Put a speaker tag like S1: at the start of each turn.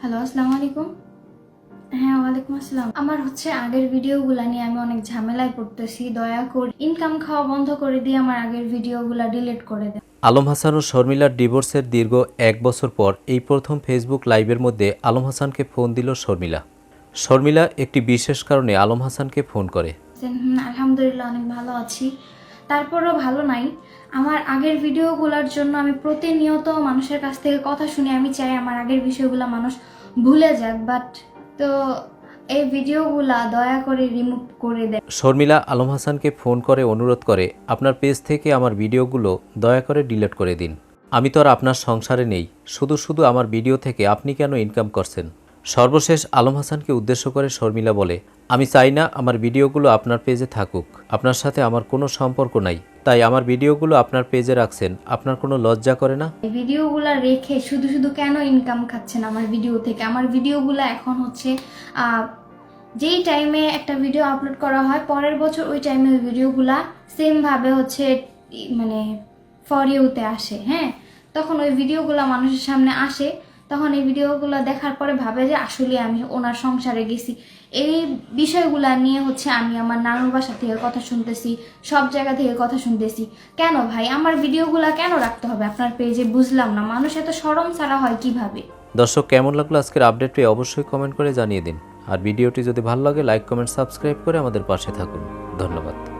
S1: Hello আসসালামু আলাইকুম হ্যাঁ ওয়ালাইকুম আসসালাম। আমার হচ্ছে আগের ভিডিওগুলো নিয়ে আমি অনেক ঝামেলায় পড়তেছি দয়া করে ইনকাম খাওয়া বন্ধ করে দিয়ে আমার আগের ভিডিওগুলো ডিলিট করে দেন।
S2: আলম হাসান ও শর্মিলার ডিভোর্সের দীর্ঘ এক বছর পর এই প্রথম ফেসবুক লাইভের মধ্যে আলম হাসানকে ফোন দিল শর্মিলা। শর্মিলা একটি বিশেষ কারণে আলম হাসানকে ফোন করে।
S1: আলহামদুলিল্লাহ অনেক ভালো আছি। তারপরও ভালো নাই। আমার আগের ভিডিওগুলোর জন্য আমি প্রতিনিয়ত মানুষের কাছ থেকে কথা শুনে, আমি চাই আমার আগের বিষয়গুলো মানুষ ভুলে যাক বাট তো এই ভিডিওগুলা দয়া করে রিমুভ করে দেন।
S2: শর্মিলা আলম হাসানকে ফোন করে অনুরোধ করে, আপনার পেজ থেকে আমার ভিডিওগুলো দয়া করে ডিলিট করে দিন। আমি তো আর আপনার সংসারে নেই, শুধু শুধু আমার ভিডিও থেকে আপনি কেন ইনকাম করছেন? সর্বশেষ আলম হাসানকে উদ্দেশ্য করে শর্মিলা বলে, আমি চাই না আমার ভিডিওগুলো আপনার পেজে থাকুক। আপনার সাথে আমার কোনো সম্পর্ক নাই। তাই আমার ভিডিওগুলো আপনার পেজে রাখছেন। আপনার কোনো লজ্জা করে না?
S1: ভিডিওগুলা রেখে শুধু শুধু কেন ইনকাম খাচ্ছেন আমার ভিডিও থেকে? আমার ভিডিওগুলো এখন হচ্ছে যেই টাইমে একটা ভিডিও আপলোড করা হয়, পরের বছর ওই টাইমে ওই ভিডিওগুলা সেমভাবে হচ্ছে মানে ফর ইউতে আসে হ্যাঁ? তখন ওই ভিডিওগুলা মানুষের সামনে আসে। তখন এই ভিডিওগুলো দেখার পরে ভাবে যে আসলে আমি ওনার সংসারে গেছি। এই বিষয়গুলো নিয়ে হচ্ছে আমি আমার নানুর বাসা থেকে কথা শুনতেছি, সব জায়গা থেকে কথা শুনতেছি। কেন ভাই? আমার ভিডিওগুলা কেন রাখতে হবে? আপনার পেজে বুঝলাম না। মানুষ এত সরম ছাড়া হয় কীভাবে?
S2: দর্শক, কেমন লাগল আজকের আপডেটটি অবশ্যই কমেন্ট করে জানিয়ে দিন। আর ভিডিওটি যদি ভালো লাগে, লাইক, কমেন্ট, সাবস্ক্রাইব করে আমাদের পাশে থাকুন। ধন্যবাদ।